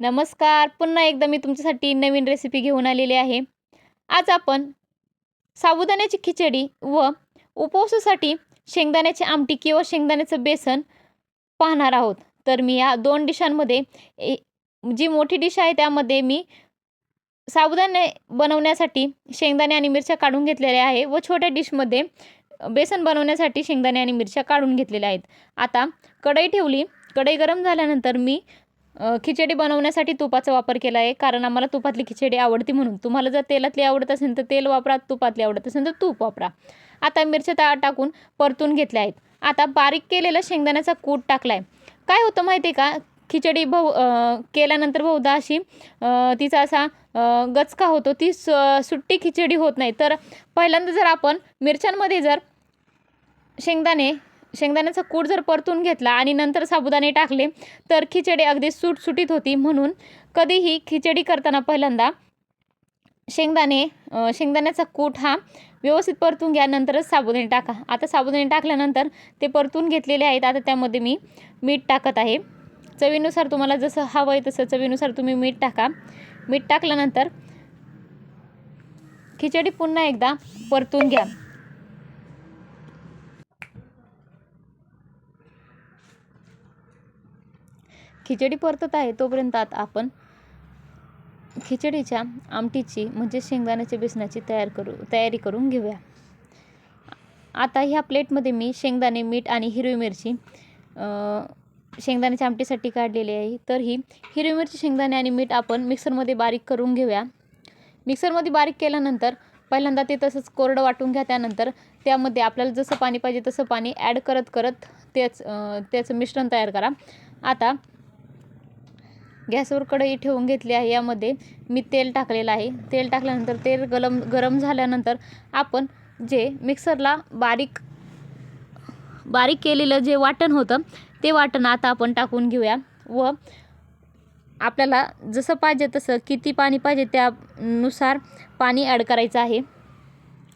नमस्कार पुन्हा एकदा मी तुमच्यासाठी नवीन रेसिपी घेऊन आलेली आहे. आज आपण साबुदाण्याची खिचडी व उपवासासाठी शेंगदाण्याची आमटी किंवा शेंगदाण्याचं बेसन पाहणार आहोत. तर मी या दोन डिशांमध्ये ए जी मोठी डिश आहे त्यामध्ये मी साबुदाणे बनवण्यासाठी शेंगदाणे आणि मिरच्या काढून घेतलेल्या आहे व छोट्या डिशमध्ये बेसन बनवण्यासाठी शेंगदाणे आणि मिरच्या काढून घेतलेल्या आहेत. आता कढई ठेवली. कढई गरम झाल्यानंतर मी खिचडी बनवण्यासाठी तुपाचा वापर केला आहे. कारण आम्हाला तुपातली खिचडी आवडते म्हणून. तुम्हाला जर तेलातली आवडत असेल तर तेल वापरा तुपातली आवडत असेल तर तूप वापरा. आता मिरच्या ता टाकून परतून घेतल्या आहेत. आता बारीक केलेला शेंगदाण्याचा कूट टाकला आहे काय होतं माहिती आहे का? खिचडी बहु केल्यानंतर बहुधा अशी तिचा असा गचका होतो. ती स सुट्टी खिचडी होत नाही. तर पहिल्यांदा जर आपण मिरच्यांमध्ये जर शेंगदाणे शेंगदाण्याचा कूट जर परतून घेतला आणि नंतर साबुदाणे टाकले तर खिचडी अगदी सुटसुटीत होती. म्हणून कधीही खिचडी करताना पहिल्यांदा शेंगदाणे शेंगदाण्याचा कूट हा व्यवस्थित परतून घ्या नंतरच साबुदाणे टाका. आता साबुदाणे टाकल्यानंतर ते परतून घेतलेले आहेत. आता त्यामध्ये मी मीठ टाकत आहे. चवीनुसार तुम्हाला जसं हवं आहे तसं चवीनुसार तुम्ही मीठ टाका. मीठ टाकल्यानंतर खिचडी पुन्हा एकदा परतून घ्या. खिचडी परतत आहे तोपर्यंत आता आपण खिचडीच्या आमटीची म्हणजे शेंगदाण्याच्या बेसनाची तयार करू तयारी करून घेऊया. आता ह्या प्लेटमध्ये मी शेंगदाणे मीठ आणि हिरवी मिरची शेंगदाण्याच्या आमटीसाठी काढलेली आहे. तर ही हिरवी मिरची शेंगदाणे आणि मीठ आपण मिक्सरमध्ये बारीक करून घेऊया. मिक्सरमध्ये बारीक केल्यानंतर पहिल्यांदा ते तसंच कोरडं वाटून घ्या. त्यानंतर त्यामध्ये आपल्याला जसं पाणी पाहिजे तसं पाणी ॲड करत करत तेच त्याचं मिश्रण तयार करा. आता गॅसवर कढई ठेवून घेतली आहे. यामध्ये मी तेल टाकलेलं आहे. तेल टाकल्यानंतर तेल गलम गरम झाल्यानंतर आपण जे मिक्सरला बारीक बारीक केलेलं जे वाटण होतं ते वाटण आता आपण टाकून घेऊया व आपल्याला जसं पाहिजे तसं किती पाणी पाहिजे त्यानुसार पाणी ॲड करायचं आहे.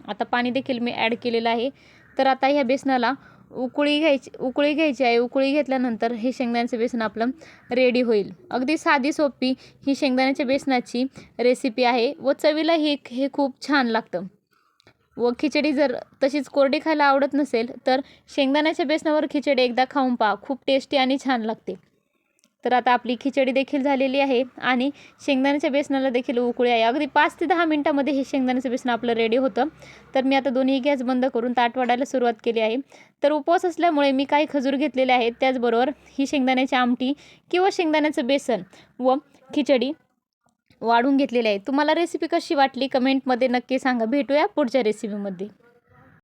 आता पाणी देखील मी ॲड केलेलं आहे. तर आता ह्या बेसनाला उकळी घ्यायची उकळी घ्यायची आहे. उकळी घेतल्यानंतर हे शेंगदाण्याचं बेसन आपलं रेडी होईल. अगदी साधी सोपी ही शेंगदाण्याच्या बेसनाची रेसिपी आहे व चवीला हे हे खूप छान लागतं. व खिचडी जर तशीच कोरडी खायला आवडत नसेल तर शेंगदाण्याच्या बेसनावर खिचडी एकदा खाऊन पहा. खूप टेस्टी आणि छान लागते. तर आता आपली खिचडी देखील झालेली आहे आणि शेंगदाण्याच्या बेसनाला देखील उकळी आहे. अगदी पाच ते दहा मिनटामध्ये हे शेंगदाण्याचं बेसन आपलं रेडी होतं. तर मी आता दोन्ही गॅस बंद करून ताट वाढायला सुरुवात केली आहे. तर उपवास असल्यामुळे मी काही खजूर घेतलेले आहेत. त्याचबरोबर ही शेंगदाण्याची आमटी किंवा शेंगदाण्याचं बेसन व खिचडी वाढून घेतलेली आहे. तुम्हाला रेसिपी कशी वाटली? कमेंटमध्ये नक्की सांगा. भेटूया पुढच्या रेसिपीमध्ये